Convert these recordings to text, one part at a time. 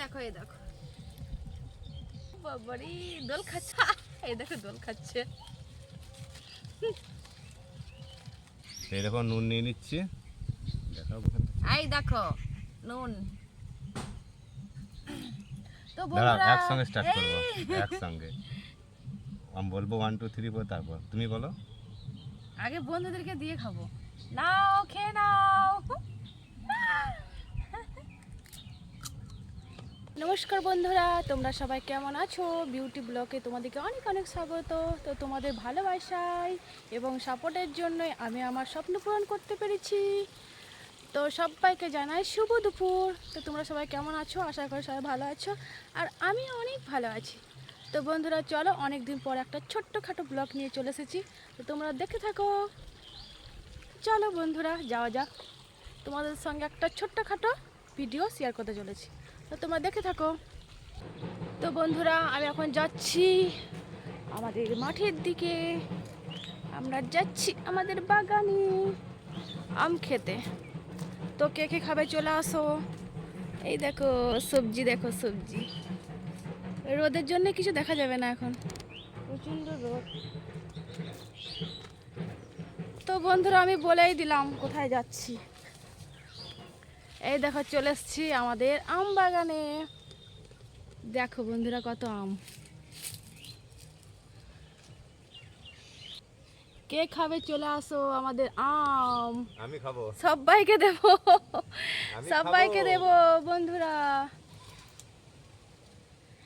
দেখো এই দেখো। বাবারি দোল খাচ্ছে। এই দেখো দোল খাচ্ছে। এই দেখো নুন নিয়ে নিচ্ছি। এই দেখো নুন। তো দাঁড়া বন্ধুরা একসঙ্গে স্টার্ট করব একসঙ্গে। আমি বলব ওয়ান টু থ্রি ফোর তারপর। তুমি বলো। আগে বন্ধুদেরকে দিয়ে খাব। নাও খেয়ে নাও। নমস্কার বন্ধুরা, তোমরা সবাই কেমন আছো? বিউটি ব্লকে তোমাদেরকে অনেক অনেক স্বাগত। তো তোমাদের ভালোবাসায় এবং সাপোর্টের জন্য আমি আমার স্বপ্ন পূরণ করতে পেরেছি। তো সবাইকে জানাই শুভ দুপুর। তো তোমরা সবাই কেমন আছো? আশা করি সবাই ভালো আছো। আর আমি অনেক ভালো আছি। তো বন্ধুরা, চলো অনেক দিন পর একটা ছোট্টখাটো ব্লগ নিয়ে চলে এসেছি। তো তোমরা দেখে থাকো। চলো বন্ধুরা, যাওয়া যাক। তোমাদের সঙ্গে একটা ছোট্টখাটো ভিডিও শেয়ার করতে চলেছি। তো তোমরা দেখে থাকো। তো বন্ধুরা আমি এখন যাচ্ছি আমাদের মাঠের দিকে। আমরা যাচ্ছি আমাদের বাগানে আম খেতে। তো কে কে খাবে চলে আসো। এই দেখো সবজি দেখো সবজি। রোদের জন্য কিছু দেখা যাবে না এখন। প্রচণ্ড রোদ। তো বন্ধুরা আমি বলেই দিলাম কোথায় যাচ্ছি। এই দেখো চলে এসছি আমাদের আম বাগানে। দেখো বন্ধুরা কত আম। কে খাবে চলে আসো আমাদের আম। আমি খাব। সবাইকে দেবো। সবাইকে দেবো বন্ধুরা।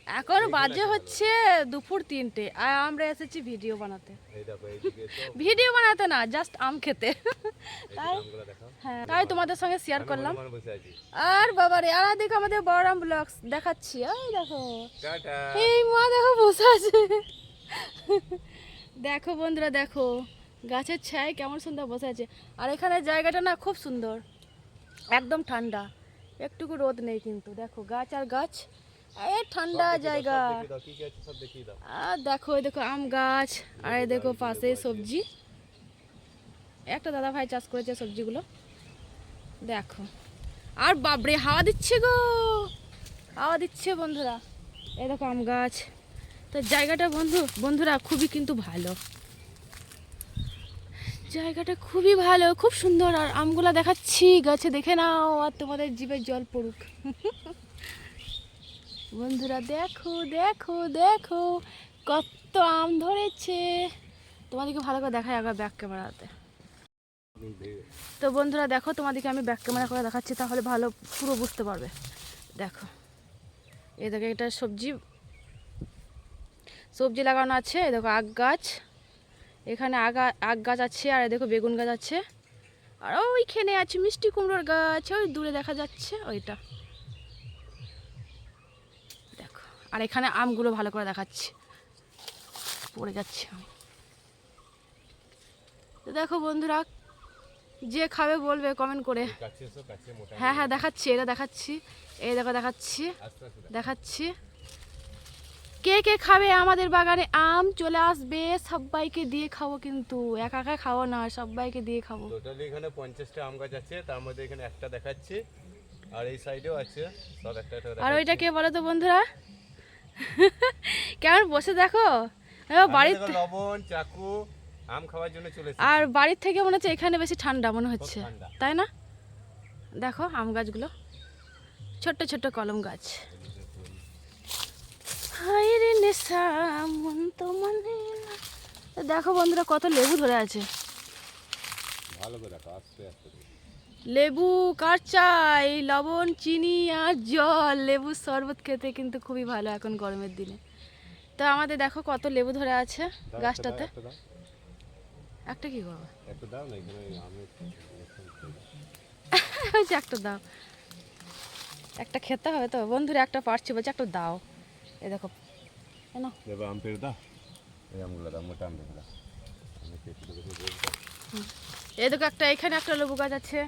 এখন বাজে হচ্ছে দুপুর তিনটে আর আমরা এসেছি ভিডিও বানাতে। ভিডিও বানাতে না জাস্ট আম খেতে। তাই? হ্যাঁ তাই তোমাদের সঙ্গে শেয়ার করলাম। মনে বসে আছি। আর বাবারে আর দেখো আমাদের বড়রাম ব্লগস দেখাচ্ছি। এই দেখো। এই মা দেখো বসে আছে। দেখো বন্ধুরা দেখো। গাছের ছায় কেমন সুন্দর বসে আছে। আর এখানে জায়গাটা না খুব সুন্দর। একদম ঠান্ডা। একটুকু রোদ নেই কিন্তু। দেখো গাছ আর গাছ। এ ঠান্ডা জায়গা। আর দেখো দেখো আম গাছ আর দেখো পাশে সবজি। একটা দাদা ভাই চাষ করেছে সবজিগুলো। দেখো। আর বাবরে হাওয়া দিচ্ছে গো! হাওয়া দিচ্ছে বন্ধুরা। এই দেখো আম গাছ। তো জায়গাটা বন্ধু বন্ধুরা খুবই কিন্তু ভালো। জায়গাটা খুবই ভালো খুব সুন্দর। আর আমগুলা দেখাচ্ছি গাছে দেখে নাও আর তোমাদের জিভে জল পড়ুক। বন্ধুরা দেখো দেখো দেখো, কত আম ধরেছে। তোমাদেরকে ভালো করে দেখাই আগে ব্যাক ক্যামেরাতে তো। বন্ধুরা দেখো, তোমাদেরকে আমি ব্যাক ক্যামেরা করে দেখাচ্ছি, তাহলে ভালো, পুরো বুঝতে পারবে। দেখো, এ দেখো এটা সবজি। সবজি লাগানো আছে এই দেখো আগ গাছ। এখানে আগা আগ গাছ আছে, আর দেখো বেগুন গাছ আছে। আর ওইখানে আছে মিষ্টি কুমড়োর গাছ, ওই দূরে দেখা যাচ্ছে, ওইটা দেখো আর এখানে আমগুলো ভালো করে দেখাচ্ছি। পড়ে যাচ্ছে আম। তো দেখো বন্ধুরা যে খাবে বলবে কমেন্ট করে। হ্যাঁ হ্যাঁ দেখাচ্ছি এটা দেখাচ্ছি এই দেখো দেখাচ্ছি। দেখাচ্ছি। কে কে খাবে আমাদের বাগানে আম চলে আসবে সবাইকে দিয়ে খাব কিন্তু। একা একা খাব না সবাইকে দিয়ে খাব। টোটালি এখানে পঞ্চাশটা আম গাছ আছে তার মধ্যে এখানে একটা দেখাচ্ছি। আর এই সাইডেও আছে সব একটা একটা আর ওইটা কে বলো তো বন্ধুরা? কেমন বসে দেখো? বাড়ির লবণ চাকু আম খাওয়ার জন্য চলে আর বাড়ির থেকে মনে হচ্ছে এখানে বেশি ঠান্ডা মনে হচ্ছে। তাই না? দেখো আম গাছগুলো। ছোট্ট ছোট্ট কলম গাছ। মন না। দেখো বন্ধুরা কত লেবু ধরে আছে। ভালো করে দেখো আস্তে আস্তে। লেবু কার চাই লবণ চিনি আর জল। লেবু শরবত খেতে কিন্তু খুবই ভালো এখন গরমের দিনে। তো আমাদের দেখো কত লেবু ধরে আছে গাছটাতে। একটা কি করব? একটা দাও একটা খেতে হবে তো? বন্ধুরা একটা পারছি বলছে একটা দাও। এই দেখো এ আম পেড়ে দাও। এই আমগুলো দাও মোটা আম দেখো দাও। আমি কেটে এই দেখো একটা এখানে একটা লেবু গাছ আছে।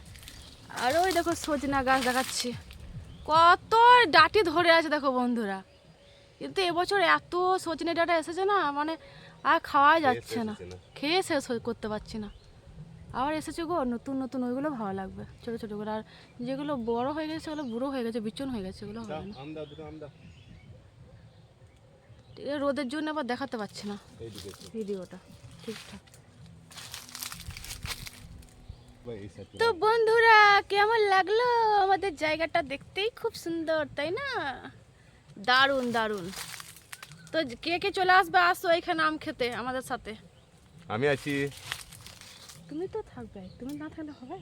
আর ওই দেখো সজনা গাছ দেখাচ্ছি। কত ডাটি ধরে আছে দেখো বন্ধুরা। কিন্তু এবছর এত সজনে ডাটা এসেছে না মানে আর খাওয়া যাচ্ছে না। খেয়ে শেষ করতে পারছি না। আবার এসেছে গো নতুন নতুন ওইগুলো ভালো লাগবে। ছোটো ছোটো করে। আর যেগুলো বড় হয়ে গেছে সেগুলো বুড়ো হয়ে গেছে বিচন হয়ে গেছে ওগুলো হবে না। রোদের জন্য আবার দেখাতে পাচ্ছি না। ভিডিওটা ঠিকঠাক। তো বন্ধুরা কেমন লাগল? আমাদের জায়গাটা দেখতেই খুব সুন্দর তাই না? দারুণ দারুণ। তো কে কে চলে আসবে? আসো এখানে আম খেতে আমাদের সাথে। আমি আছি। তুমি তো থাকবে তুমি না থাকলে হবে?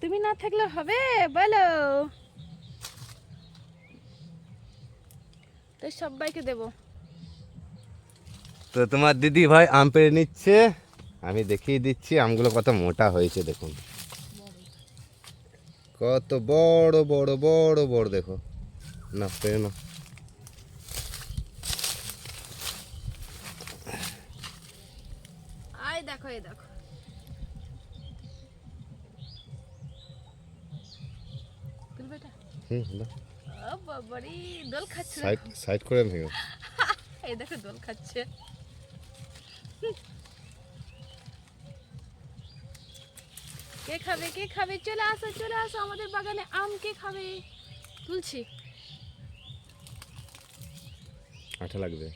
তুমি না থাকলে হবে? বলো। তো সবাইকে দেবো। তো তোমার দিদি ভাই আম পেড়ে নিচ্ছে। আমি দেখিয়ে দিচ্ছি আমগুলো কত মোটা হয়েছে দেখুন। কত বড় বড় বড় বড় দেখো। না পেড়ে না। দেখো এই দেখো? হুম বাবারি দোল খাচ্ছে। সাইড সাইড করে ভেঙো এই দেখো দোল খাচ্ছে। কে খাবে কে খাবে? চলে আসো চলে আসো আমাদের বাগানে আম কে খাবে? তুলছি। আঠা লাগবে।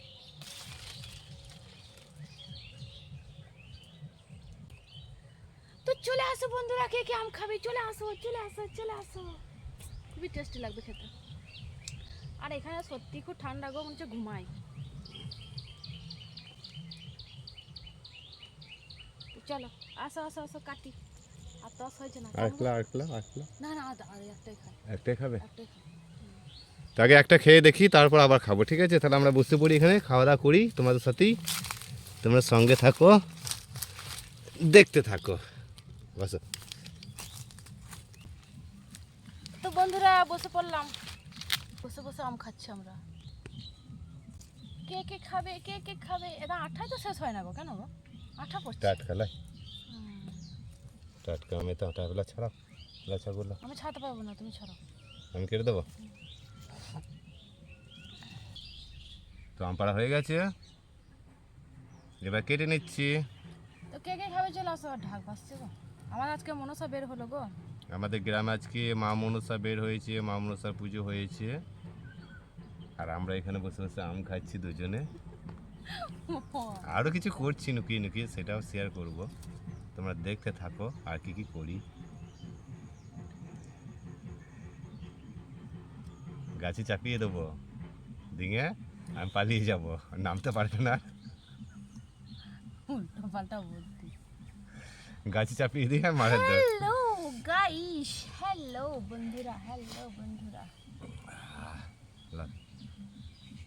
তো চলে আসো বন্ধুরা কে কে আম খাবে? চলে আসো চলে আসো চলে আসো। খুবই টেস্টি লাগবে খেতে। আর এখানে সত্যি খুব ঠান্ডা গো মনে হচ্ছে ঘুমাই। চলো আসো আসো আসো কাটি। আর তো হয়েছে না আর কিলো আর কিলো আর কিলো না না আর আর একটাই খাই। একটাই খাবে? একটাই খাই। আগে একটা খেয়ে দেখি তারপর আবার খাব ঠিক আছে? তাহলে আমরা বসতে পড়ি এখানে খাওয়া দাওয়া করি তোমাদের সাথেই। তোমরা সঙ্গে থাকো দেখতে থাকো। বসো। তো বন্ধুরা বসে পড়লাম। বসে বসে আম খাচ্ছি আমরা। কে কে খাবে কে কে খাবে? এটা আঠাই তো শেষ হয় না গো কেন গো? আঠা পড়ছে। হুম। টাটকা আমি তো আটাগুলো ছাড়াও। লাচাগুলো আমি ছাড়তে পারব না তুমি ছাড়ো। আমি কেটে দেবো? তো আম পাড়া হয়ে গেছে। এবার কেটে নিচ্ছি। তো কে কে খাবে চলে আসো ঢাক বাসছে গো। আমার আজকে মনসা বের হলো গো। আমাদের গ্রামে আজকে মা মনসা বের হয়েছে মা মনসার পুজো হয়েছে। আর আমরা এখানে বসে বসে আম খাচ্ছি দুজনে। আরও কিছু করছি নুকিয়ে নুকিয়ে সেটাও শেয়ার করব। তোমরা দেখতে থাকো আর কি কি করি। গাছে চাপিয়ে দেবো। দিঙে আমি পালিয়ে যাব। নামতে পারবে না। গাছে চাপিয়ে দিয়ে দেবে হ্যালো গাইস হ্যালো বন্ধুরা হ্যালো বন্ধুরা।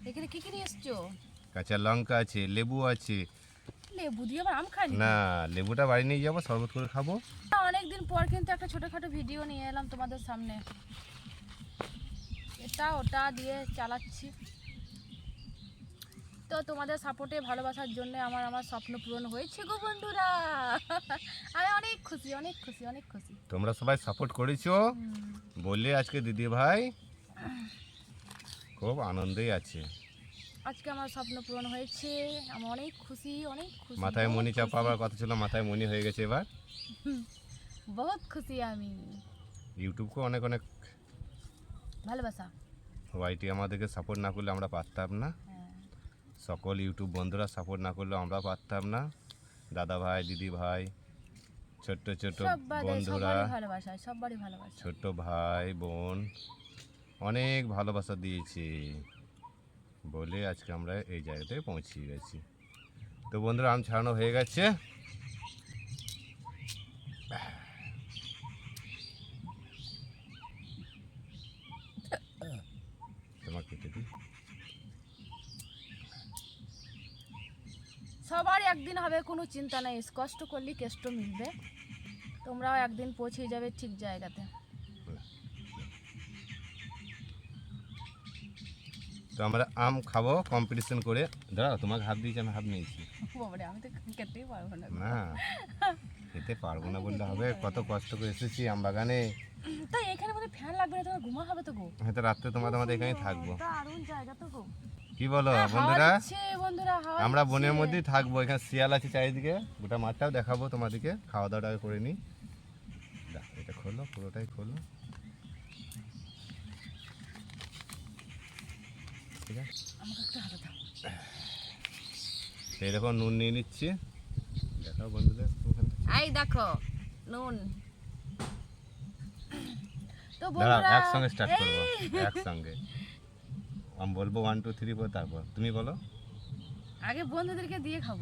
এখানে কি কি নিয়ে এসছো? কাঁচা লঙ্কা আছে লেবু আছে লেবু দিয়ে আবার আম খাই না লেবুটা বাড়ি নিয়ে যাব শরবত করে খাব। অনেকদিন পর কিন্তু একটা ছোটখাটো ভিডিও নিয়ে এলাম তোমাদের সামনে। এটা ওটা দিয়ে চালাচ্ছি। তো তোমাদের সাপোর্টে ভালোবাসার জন্য আমার আমার স্বপ্ন পূরণ হয়েছে গো বন্ধুরা। আমি অনেক খুশি অনেক খুশি অনেক খুশি। তোমরা সবাই সাপোর্ট করেছ। বললে আজকে দিদি ভাই খুব আনন্দেই আছে। আজকে আমার স্বপ্ন পূরণ হয়েছে আমি অনেক খুশি অনেক খুশি মাথায় মনি। চাপাবার কথা ছিল মাথায় মনি হয়ে গেছে এবার। বহুত খুশি আমি। ইউটিউবকে অনেক অনেক ভালোবাসা। ওয়াইটি আমাদেরকে সাপোর্ট না করলে আমরা পারতাম না। হ্যাঁ। সকল ইউটিউব বন্ধুরা সাপোর্ট না করলে আমরা পারতাম না। দাদা ভাই দিদি ভাই ছোট্ট ছোট্ট বন্ধুরা ভালোবাসা সবারই ভালোবাসা। ছোট্ট ভাই বোন অনেক ভালোবাসা দিয়েছে। বলে আজকে আমরা এই জায়গাটায় পৌঁছে গেছি। তো বন্ধুরা, আম ছাড়ানো হয়ে গেছে। সবারই একদিন হবে, কোনো চিন্তা নেই। কষ্ট করলে কেষ্ট মিলবে। তোমরাও একদিন পৌঁছে যাবে ঠিক জায়গাতে। তো আমরা আম খাব কম্পিটিশন করে। দাঁড়াও তোমাকে হাত দিয়েছি আমি হাত নিয়েছি। তো না খেতে পারব না বললে হবে কত কষ্ট করে এসেছি আম বাগানে। তাই এখানে মানে ফ্যান লাগবে না তোমার ঘুমা হবে তো গো। হয়তো রাত্রে তোমাদের আমাদের এখানেই থাকব। দারুণ জায়গা তো গো। কি বলো হ্যাঁ, বন্ধুরা? আমরা বনের মধ্যেই থাকব এখানে শিয়াল আছে চারিদিকে গোটা মাঠটাও দেখাবো তোমাদেরকে খাওয়া দাওয়াটা করে নিই। এটা খোলো পুরোটাই খোলো। ঠিক আছে? রকম নুন নিয়ে নিচ্ছি। দেখাও বন্ধুদের এই দেখো নুন। তো বন্ধুরা একসঙ্গে স্টার্ট করব একসঙ্গে। আমি বলব ওয়ান টু থ্রি ফোর তারপর। তুমি বলো। আগে বন্ধুদেরকে দিয়ে খাব।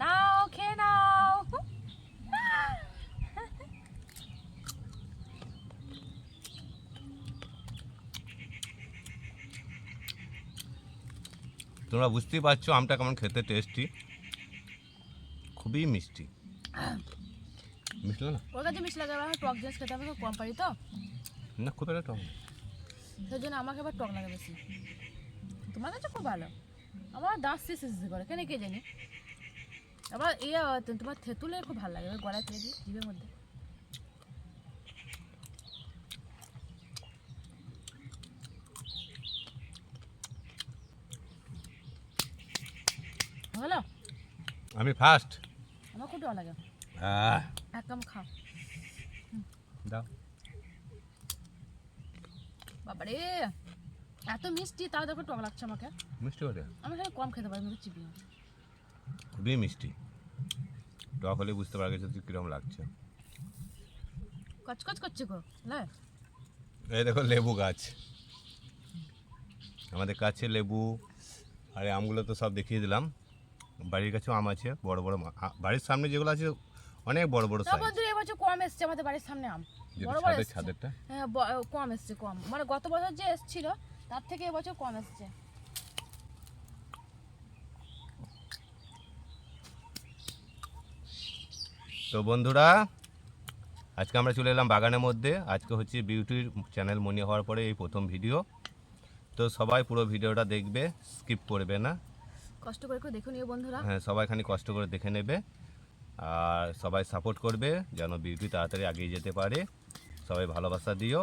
নাও খেয়ে নাও। তোমরা বুঝতেই পারছ আমটা কেমন খেতে টেস্টি খুবই মিষ্টি। মিশলো না? ওর কাছে মিশ লাগে আমার টক জিনিস খেতে হবে কম পারি তো। না খুব একটা টক সেই জন্য আমাকে আবার টক লাগে বেশি। তোমার কাছে খুব ভালো। আমার দাঁত শেষ শেষ করে কেন কে জানি? আবার ইয়ে তোমার থেতুলে খুব ভালো লাগে গলায় ফেলে দিই জিভের মধ্যে। হলো? আমি ফার্স্ট আমার খুব টক লাগে। এক কাম খাও। দাও। বাবারে এত মিষ্টি তাও দেখো টক লাগছে আমাকে। মিষ্টি বটে? আমি এখানে কম খেতে পারি আমি চিবিয়ে খুবই মিষ্টি। টক হলে বুঝতে পারা গেছে তুই কীরকম লাগছে। কচকচ করছে গো না এই দেখো লেবু গাছ। আমাদের কাছে লেবু আর আমগুলো তো সব দেখিয়ে দিলাম। বাড়ির কাছেও আম আছে বড় বড় বাড়ির সামনে যেগুলো আছে অনেক বড় বড় সাইজ বন্ধু এবছর কম এসছে আমাদের বাড়ির সামনে আম। বড় বড় ছাদেরটা? হ্যাঁ কম এসছে কম। মানে গত বছর যে এসছিল তার থেকে এবছর কম এসছে। তো বন্ধুরা আজকে আমরা চলে এলাম বাগানের মধ্যে। আজকে হচ্ছে বিউটির চ্যানেল মনে হওয়ার পরে এই প্রথম ভিডিও তো সবাই পুরো ভিডিওটা দেখবে স্কিপ করবে না। কষ্ট করে করে দেখুন এই বন্ধুরা। হ্যাঁ সবাই খানি কষ্ট করে দেখে নেবে আর সবাই সাপোর্ট করবে যেন বিউটি তাড়াতাড়ি এগিয়ে যেতে পারে। সবাই ভালোবাসা দিও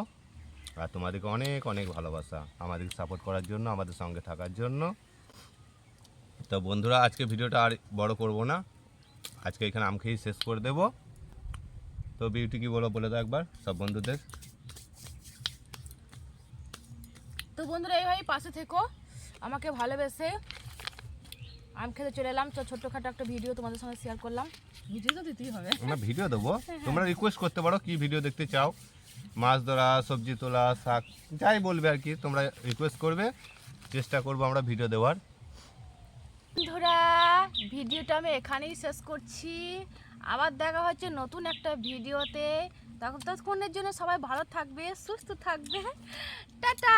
আর তোমাদেরকে অনেক অনেক ভালোবাসা আমাদেরকে সাপোর্ট করার জন্য আমাদের সঙ্গে থাকার জন্য। তো বন্ধুরা আজকে ভিডিওটা আর বড় করব না। আজকে এখানে আম খেয়েই শেষ করে দেব। তো বিউটি কি বলো বলে দাও একবার সব বন্ধুদের। তো বন্ধুরা এইভাবেই পাশে থেকো। আমাকে ভালোবেসে আম খেতে চলে এলাম। তো ছোট্টখাটো একটা ভিডিও তোমাদের সঙ্গে শেয়ার করলাম। ভিডিও তো দিতেই হবে। আমরা ভিডিও দেবো। তোমরা রিকোয়েস্ট করতে পারো কি ভিডিও দেখতে চাও। মাছ ধরা সবজি তোলা শাক যাই বলবে আর কি তোমরা রিকোয়েস্ট করবে। চেষ্টা করব আমরা ভিডিও দেওয়ার। বন্ধুরা ভিডিওটা আমি এখানেই শেষ করছি। আবার দেখা হচ্ছে নতুন একটা ভিডিওতে তখন ততক্ষণের জন্য সবাই ভালো থাকবে সুস্থ থাকবে। টাটা!